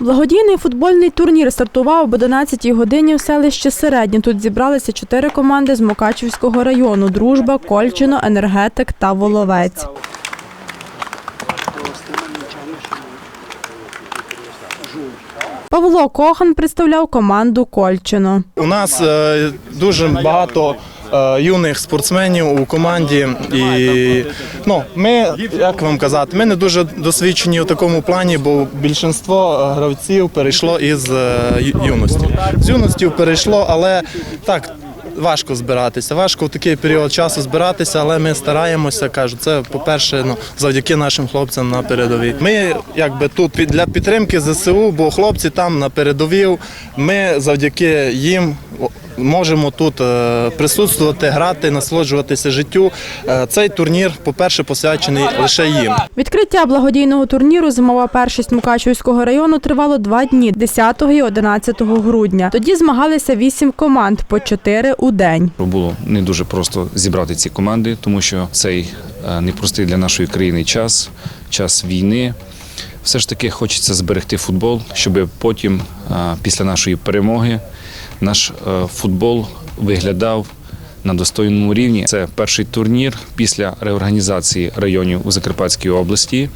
Благодійний футбольний турнір стартував об 11 годині в селищі Середнє. Тут зібралися чотири команди з Мукачівського району: Дружба, Кольчино, Енергетик та Воловець. Павло Кохан представляв команду Кольчино. У нас е, дуже багато юних спортсменів у команді, і ну, ми, як вам казати, ми не дуже досвідчені у такому плані, бо більшість гравців перейшло із е, юності. З юності перейшло, але так. Важко збиратися, важко в такий період часу збиратися, але ми стараємося. кажу, це по-перше, ну завдяки нашим хлопцям на передовій. Ми якби тут для підтримки ЗСУ, бо хлопці там на передовій. Ми завдяки їм можемо тут е, присутствувати, грати, насолоджуватися життю. Е, Цей турнір, по-перше, посвячений лише їм. Відкриття благодійного турніру Зимова першість Мукачівського району тривало два дні 10 і 11 грудня. Тоді змагалися вісім команд по чотири у день. Було не дуже просто зібрати ці команди, тому що цей е, непростий для нашої країни час, час війни. Все ж таки хочеться зберегти футбол, щоб потім, після нашої перемоги, наш е, футбол виглядав на достойному рівні. Це перший турнір після реорганізації районів у Закарпатській області.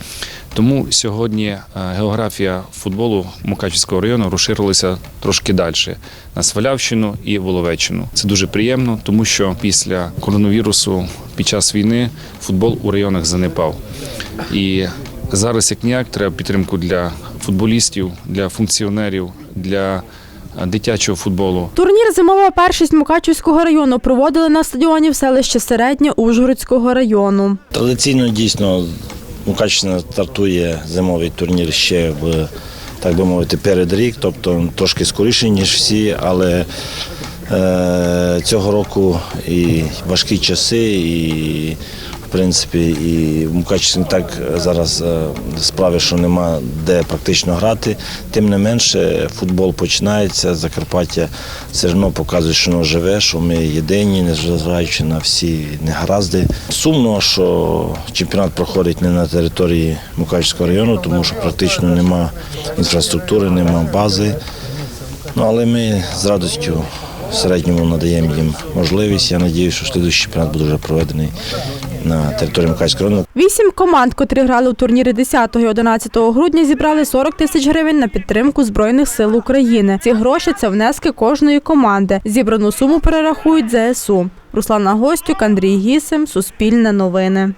Тому сьогодні е, географія футболу Мукачівського району розширилася трошки далі на Свалявщину і Воловеччину. Це дуже приємно, тому що після коронавірусу під час війни футбол у районах занепав. І зараз як ніяк треба підтримку для футболістів, для функціонерів, для дитячого футболу. Турнір Зимова першість Мукачівського району проводили на стадіоні в селищі Середнє Ужгородського району. Традиційно дійсно Мукачівщина стартує зимовий турнір ще в так би мовити перед рік, тобто трошки скоріше, ніж всі, але е, цього року і важкі часи, і в принципі, і в Мукачівській так зараз е, справи, що нема де практично грати. Тим не менше, футбол починається. Закарпаття все одно показує, що воно живе, що ми єдині, незважаючи на всі негаразди. Сумно, що чемпіонат проходить не на території Мукачівського району, тому що практично нема інфраструктури, нема бази. Ну, але ми з радістю в середньому надаємо їм можливість. Я сподіваюся, що слідуючий чемпіонат буде вже проведений на території Михайлівського району. Вісім команд, котрі грали у турніри 10 і 11 грудня, зібрали 40 тисяч гривень на підтримку збройних сил України. Ці гроші це внески кожної команди. Зібрану суму перерахують ЗСУ. Руслана Гостюк, Андрій Гісим, Суспільне новини.